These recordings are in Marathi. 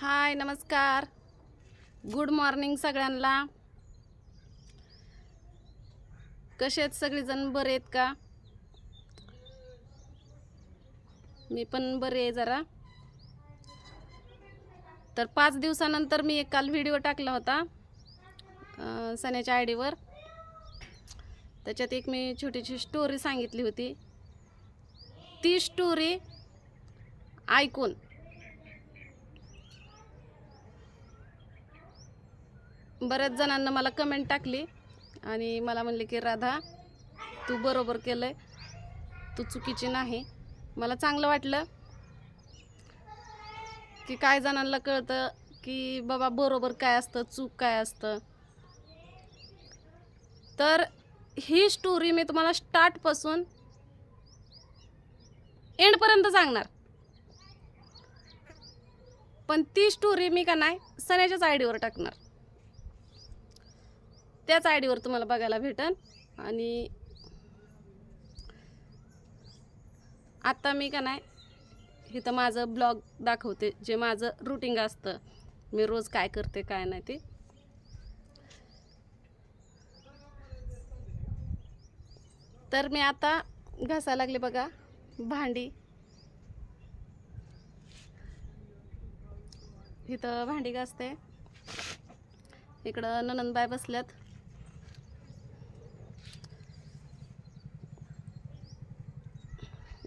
हाय नमस्कार. गुड मॉर्निंग सगळ्यांना. कसे आहेत सगळेजण? बरे आहेत का? मी पण बरे आहे जरा. तर पाच दिवसानंतर मी एक काल व्हिडिओ टाकला होता सण्याच्या आय डीवर त्याच्यात एक मी छोटीशी स्टोरी सांगितली होती. ती स्टोरी ऐकून बऱ्याच जणांना मला कमेंट टाकली आणि मला म्हणले की राधा तू बरोबर केलंय. तू चुकीची नाही. मला चांगलं वाटलं की काय जणांना कळतं की बाबा बरोबर काय असतं? चूक काय असतं? तर ही स्टोरी मी तुम्हाला स्टार्टपासून एंडपर्यंत सांगणार. पण ती स्टोरी मी का नाही सण्याच्याच आयडीवर टाकणार. त्याच आयडीवर तुम्हाला बघायला भेटन. आणि आत्ता मी का नाही इथं माझं ब्लॉग दाखवते जे माझं रुटीन असतं. मी रोज काय करते काय नाही ते. तर मी आता घासायला लागले बघा भांडी. इथं भांडी घासते. इकडं ननंदबाई बसल्यात.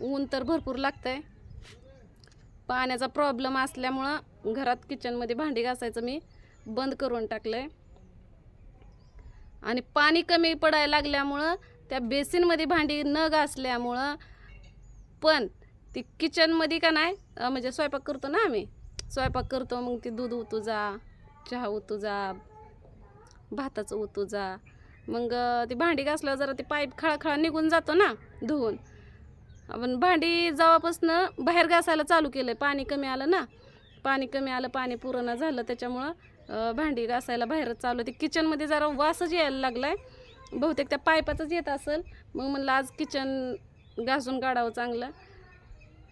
ऊन तर भरपूर लागतंय. पाण्याचा प्रॉब्लेम असल्यामुळं घरात किचनमध्ये भांडी घासायचं मी बंद करून टाकलं आहे आणि पाणी कमी पडायला लागल्यामुळं त्या बेसिनमध्ये भांडी न घासल्यामुळं पण ती किचनमध्ये का नाही म्हणजे स्वयंपाक करतो ना आम्ही. स्वयंपाक करतो मग ती दूध ओतू जा चहा ओतू जा भाताचं ओतू जा. मग ती भांडी घासल्यावर जरा ती पाईप खळाखळा निघून जातो ना धुवून. आपण भांडी जेव्हापासनं बाहेर घासायला चालू केलं पाणी कमी आलं ना पाणी कमी आलं पाणी पुरणं झालं त्याच्यामुळं भांडी घासायला बाहेरच चालू ते किचनमध्ये जरा वासच यायला लागला आहे बहुतेक त्या पायपाचंच येत असेल. मग म्हणलं आज किचन घासून काढावं चांगलं.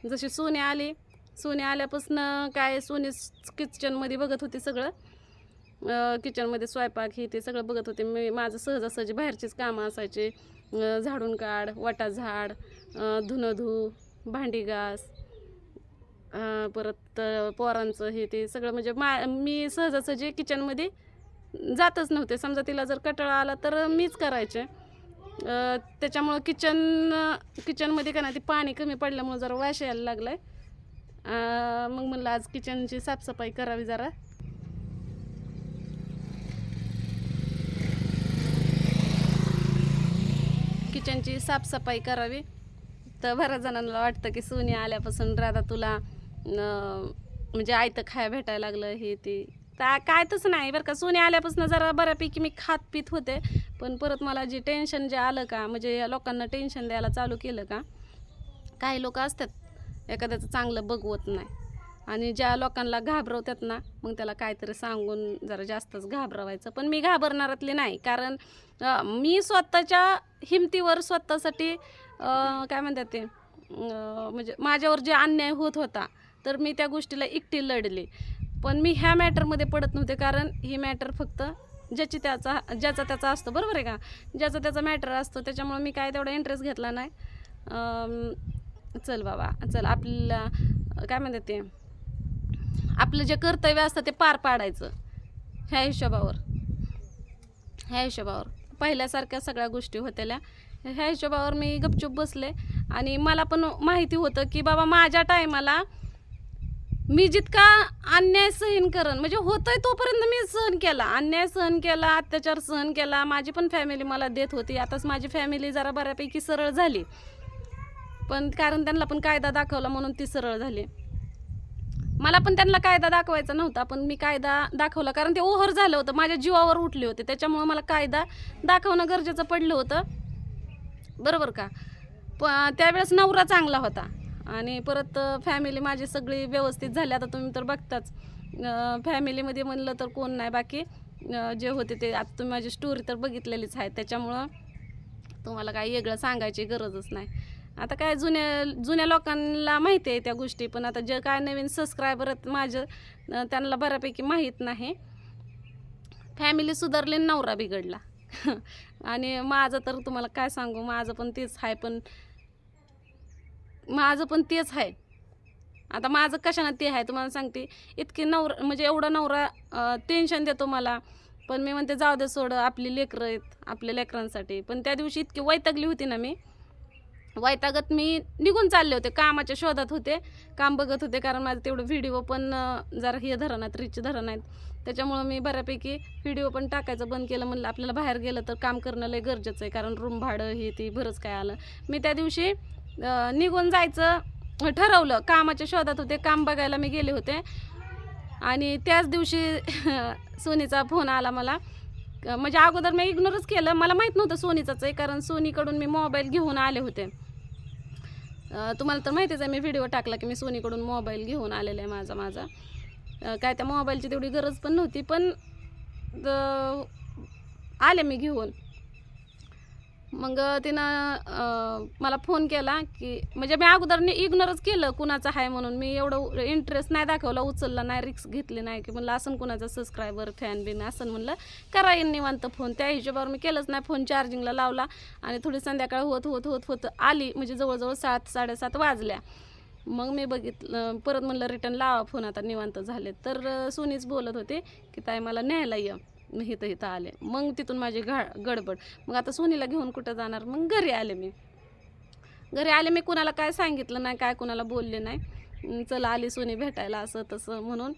जशी सोने आली सोने आल्यापासनं काय सोने किचनमध्ये बघत होती सगळं. किचनमध्ये स्वयंपाक हे ते सगळं बघत होते. मी माझं सहजासहजी बाहेरचीच कामं असायचे. झाडून काढ वाटा झाड धुणं धू भांडी घास परत पोरांचं हे ते सगळं म्हणजे मा मी सहजासहजी किचनमध्ये जातच नव्हते. समजा तिला जर कटाळा आला तर मीच करायचे. त्याच्यामुळं किचन किचनमध्ये का नाही ते पाणी कमी पडल्यामुळं जरा वाश यायला लागलं आहे मग म्हणलं आज किचनची साफसफाई करावी जरा. किचनची साफसफाई करावी. तर बऱ्याच जणांना वाटतं की सोनी आल्यापासून राधा तुला म्हणजे आयतं खाया भेटायला लागलं हे ते. तर काय तसं नाही बरं का. सोनी आल्यापासून जरा बऱ्यापैकी मी खात पित होते. पण परत मला जे टेन्शन जे आलं का म्हणजे या लोकांना टेन्शन द्यायला चालू केलं का काही लोक असतात एखाद्याचं चांगलं बघवत नाही. आणि ज्या लोकांना घाबरवतात ना मग त्याला काहीतरी सांगून जरा जास्तच घाबरवायचं. पण मी घाबरणारातली नाही. कारण मी स्वतःच्या हिमतीवर स्वतःसाठी काय म्हणतात ते म्हणजे माझ्यावर जे अन्याय होत होता तर मी त्या गोष्टीला एकटी लढले. पण मी ह्या मॅटरमध्ये पडत नव्हते कारण ही मॅटर फक्त ज्याची त्याचा ज्याचा त्याचा असतो बरोबर आहे का? ज्याचा त्याचा मॅटर असतो त्याच्यामुळे मी काय तेवढा इंटरेस्ट घेतला नाही. चल बाबा चल आपल्याला काय म्हणतात ते आपलं जे कर्तव्य असतं ते पार पाडायचं ह्या हिशोबावर. ह्या हिशोबावर. पहिल्यासारख्या सगळ्या गोष्टी होत्याल्या ह्या हिशोबावर मी गपचूप बसले. आणि मला पण माहिती होतं की बाबा माझ्या टायमाला मी जितका अन्याय सहन करण म्हणजे होतोय तोपर्यंत मी सहन केला. अन्याय सहन केला अत्याचार सहन केला. माझी पण फॅमिली मला देत होती. आताच माझी फॅमिली जरा बऱ्यापैकी सरळ झाली. पण कारण त्यांना पण कायदा दाखवला म्हणून ती सरळ झाली. मला पण त्यांना कायदा दाखवायचा नव्हता पण मी कायदा दाखवला. कारण ते ओव्हर झालं होतं. माझ्या जीवावर उठले होते. त्याच्यामुळं मला कायदा दाखवणं गरजेचं पडलं होतं. बरोबर का? प त्यावेळेस नवरा चांगला होता. आणि परत फॅमिली माझी सगळी व्यवस्थित झाली. आता तुम्ही तर बघताच फॅमिलीमध्ये म्हणलं तर कोण नाही. बाकी जे होते ते आता तुम्ही माझी स्टोरी तर बघितलेलीच आहे. त्याच्यामुळं तुम्हाला काही वेगळं सांगायची गरजच नाही. आता काय जुन्या जुन्या लोकांना माहिती आहे त्या गोष्टी. पण आता जे काय नवीन सबस्क्रायबर आहेत माझं त्यांना बऱ्यापैकी माहीत नाही. फॅमिली सुधारली नवरा बिघडला. आणि माझं तर तुम्हाला काय सांगू माझं पण तेच आहे पण माझं पण तेच आहे. आता माझं कशानं ते आहे तुम्हाला सांगते इतकी नवरा म्हणजे एवढा नवरा टेन्शन देतो मला. पण मी म्हणते जाऊ दे सोड आपली लेकरं आहेत आपल्या लेकरांसाठी. पण त्या दिवशी इतकी वैतागली होती ना मी वैतागत मी निघून चालले होते कामाच्या शोधात होते काम बघत होते कारण माझं तेवढं व्हिडिओ पण जरा हे धरण आहेत रिच धरण आहेत त्याच्यामुळं मी बऱ्यापैकी व्हिडिओ पण टाकायचं बंद केलं म्हणलं आपल्याला बाहेर गेलं तर काम करणं लय गरजेचं आहे कारण रूम भाडं हे ते बरंच काय आलं. मी त्या दिवशी निघून जायचं ठरवलं कामाच्या शोधात होते काम बघायला मी गेले होते. आणि त्याच दिवशी सोनीचा फोन आला मला. म्हणजे अगोदर मी इग्नोरच केलं. मला माहीत नव्हतं सोनीचाच आहे कारण सोनीकडून मी मोबाईल घेऊन आले होते. तुम्हाला तर माहितीच आहे मी व्हिडिओ टाकला की मी सोनीकडून मोबाईल घेऊन आलेला आहे माझा माझा. काय त्या मोबाईलची तेवढी गरज पण नव्हती पण आले मी घेऊन. मग तिनं मला फोन केला की म्हणजे मी अगोदर इग्नोरच केलं कुणाचं आहे म्हणून. मी एवढं इंटरेस्ट नाही दाखवला उचलला नाही रिक्स घेतली नाही की म्हणलं असं कुणाचा सबस्क्रायबर फॅन बिन असं म्हणलं. करा येईन निवांत फोन. त्या हिशोबावर मी केलंच नाही. फोन चार्जिंगला लावला आणि थोडी संध्याकाळ होत होत होत होत आली. म्हणजे जवळजवळ सात साडेसात वाजल्या. मग मी बघितलं परत म्हणलं रिटर्न लावा फोन आता निवांत झाले तर सोनीच बोलत होते की ताई मला न्यायला ये. मी इथं इथं आले. मग तिथून माझी घा गडबड. मग आता सोनीला घेऊन कुठं जाणार? मग घरी आले मी. घरी आले मी कुणाला काय सांगितलं नाही काय कुणाला बोलले नाही. चला आली सोनी भेटायला असं तसं म्हणून.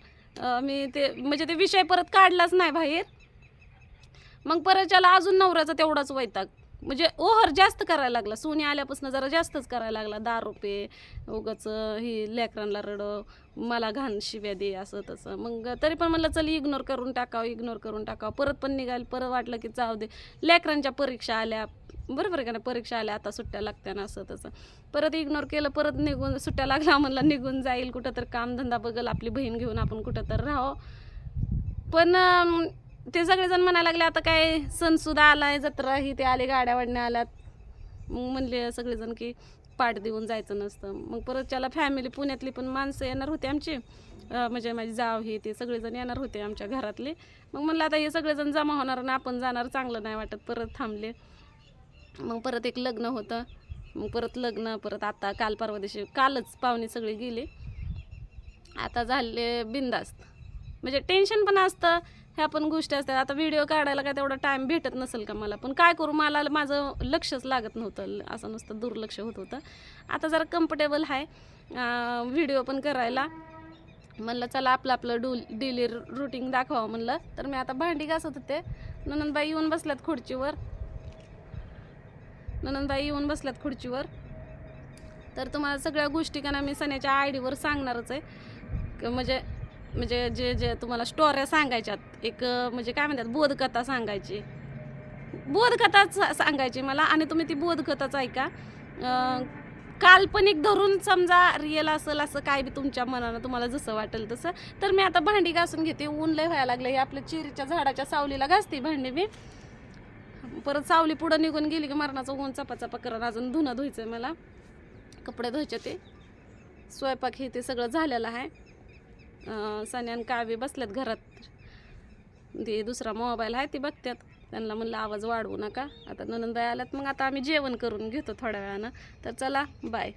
मी ते म्हणजे ते विषय परत काढलाच नाही बाहेर. मग परत त्याला अजून नवऱ्याचा तेवढाच वैताग. म्हणजे ओव्हर जास्त करायला लागला. सोनी आल्यापासून जरा जास्तच करायला लागला. दारू रुपये उगाच ही लेकरांना रडव मला घाण शिव्या दे असं तसं. मग तरी पण म्हणलं चल इग्नोर करून टाकावं इग्नोर करून टाकावं. परत पण निघाल परत वाटलं की जाऊ दे. लेकरांच्या परीक्षा आल्या. बरोबर आहे का नाही? परीक्षा आल्या आता सुट्ट्या लागत्या ना असं तसं. परत इग्नोर केलं परत निघून सुट्ट्या लागल्या म्हणलं निघून जाईल कुठं तर कामधंदा बघल आपली बहीण घेऊन आपण कुठं तर राहावं. पण ते सगळेजण म्हणायला लागले आता काय सणसुद्धा आलाय जत्रा ही ते आले गाड्या वाढण्या आल्यात. मग म्हणले सगळेजण की पाठ देऊन जायचं नसतं. मग परत त्याला फॅमिली पुण्यातली पण माणसं येणार होती आमची. म्हणजे माझी जाव हे ते सगळेजण येणार होते आमच्या घरातले. मग म्हणलं आता हे सगळेजण जमा होणार आणि आपण जाणार चांगलं नाही वाटत. परत थांबले. मग परत एक लग्न होतं. मग परत लग्न परत आता काल परवा दिवशी कालच पाहुणे सगळे गेले. आता झाले बिंदास्त म्हणजे टेन्शन पण असतं. ह्या पण गोष्टी असतात. आता व्हिडिओ काढायला काय तेवढा टाईम भेटत नसेल का मला? पण काय करू? मला माझं लक्षच लागत नव्हतं. असं नुसतं दुर्लक्ष होत होतं. आता जरा कम्फर्टेबल आहे. व्हिडिओ पण करायला. म्हणलं चला आपलं आपलं डू डेली रुटीन दाखवावं म्हणलं. तर मी आता भांडी घासत होते. ननंदबाई येऊन बसल्यात खुर्चीवर. ननंदबाई येऊन बसल्यात खुर्चीवर. तर तुम्हाला सगळ्या गोष्टी का ना मी सण्याच्या आय डीवर सांगणारच आहे. क- म्हणजे म्हणजे जे जे तुम्हाला स्टोऱ्या सांगायच्यात एक म्हणजे काय म्हणतात बोधकथा सांगायची. बोधकथाच सांगायची मला आणि तुम्ही ती बोधकथाच ऐका. काल्पनिक धरून समजा रिअल असेल असं काय बी तुमच्या मनानं तुम्हाला जसं वाटेल तसं. तर मी आता भांडी घासून घेते. ऊन लय व्हायला लागलं हे आपल्या चिरीच्या झाडाच्या सावलीला घासते भांडी मी. परत सावली पुढं निघून गेली की मरणाचं ऊन चपा चपा करण अजून धुणं धुवायचं मला. कपडे धुवायचे ते. स्वयंपाक हे ते सगळं झालेलं आहे. सन्यान कावे बसल्यात घरात. ते दुसरा मोबाईल आहे ते बघतात त्यांना म्हणलं आवाज वाढवू नका. आता ननंदबाई आल्यात मग आता आम्ही जेवण करून घेतो थोड्या वेळानं. तर चला बाय